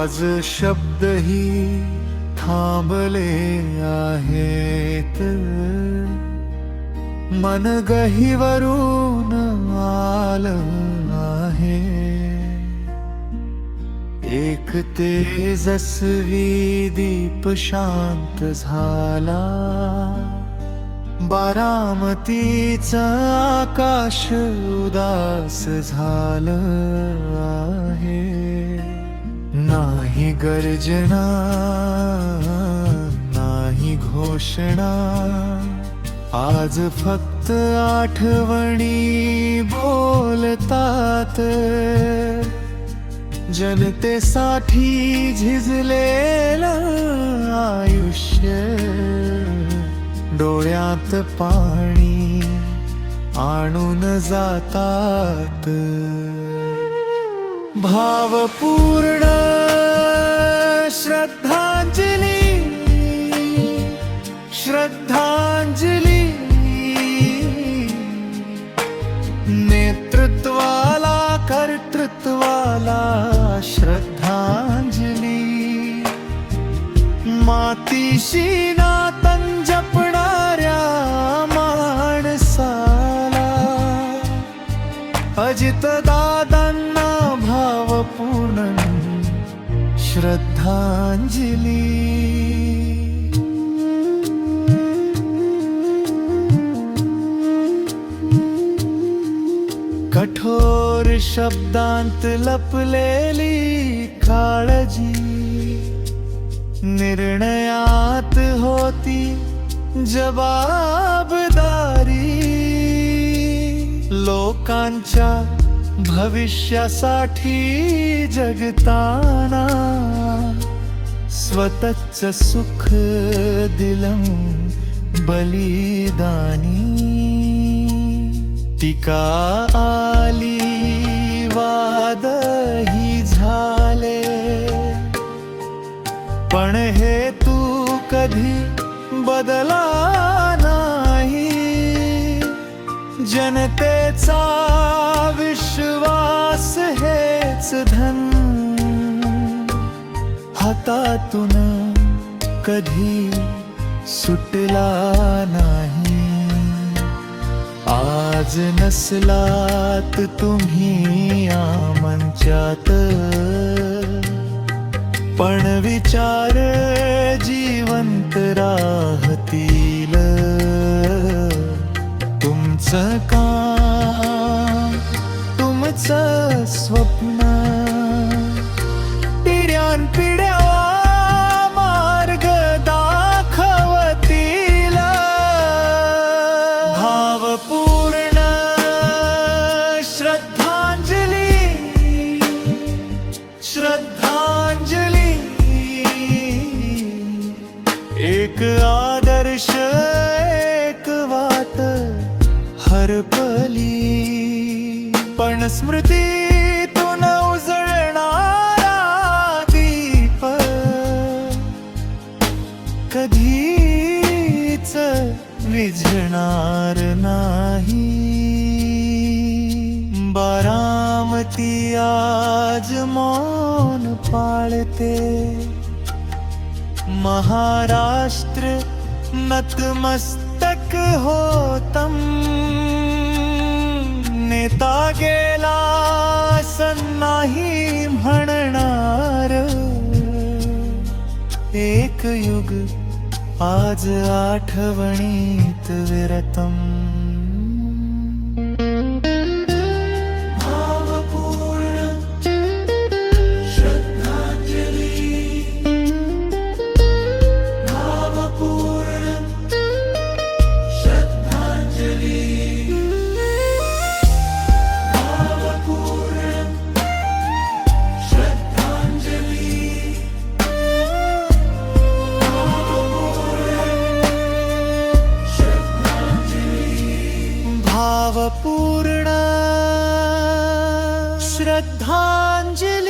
आज शब्दही थांबले आहेत. मन गहिवरून आलं आहे. एक तेजस्वी दीप शांत झाला. बारामतीच आकाश उदास झालं आहे. नाही गर्जना नाही घोषणा. आज फक्त आठवणी बोलतात. जनतेसाठी झिजलेलं आयुष्य डोळ्यात पाणी आणून जातात. भावपूर्ण श्रद्धांजली श्रद्धांजली। नेतृत्वाला कर्तृत्वाला श्रद्धांजली। मातीशी नातन जपणाऱ्या माणसाला अजितदा श्रद्धांजली। कठोर शब्दांत लपलेली काळजी निर्णयात होती जबाबदारी. लोकांच्या भविष्यासाठी जगताना स्वतःच सुख दिलं बलिदानी. टीका आली वादही झाले. पण हे तू कधी बदला जनतेचा विश्वास हेच धन. हातातून कधी सुटला नाही. आज नसलात तुम्ही आमच्यात. पण विचार जिवंत तुमचं स्वप्न. पिढ्यान पिढ्या मार्ग दाखवतील. भावपूर्ण श्रद्धांजली. श्रद्धांजली. एक आदर्श एक वाट हरपली. पण स्मृतीतून उजळणारा दीप. कधीच विझणार नाही. बारामती आज मौन पाळते. महाराष्ट्र नतमस्तक होतम. नाही म्हणणार. एक युग आज आठवणीत विरतम. भावपूर्ण श्रद्धांजली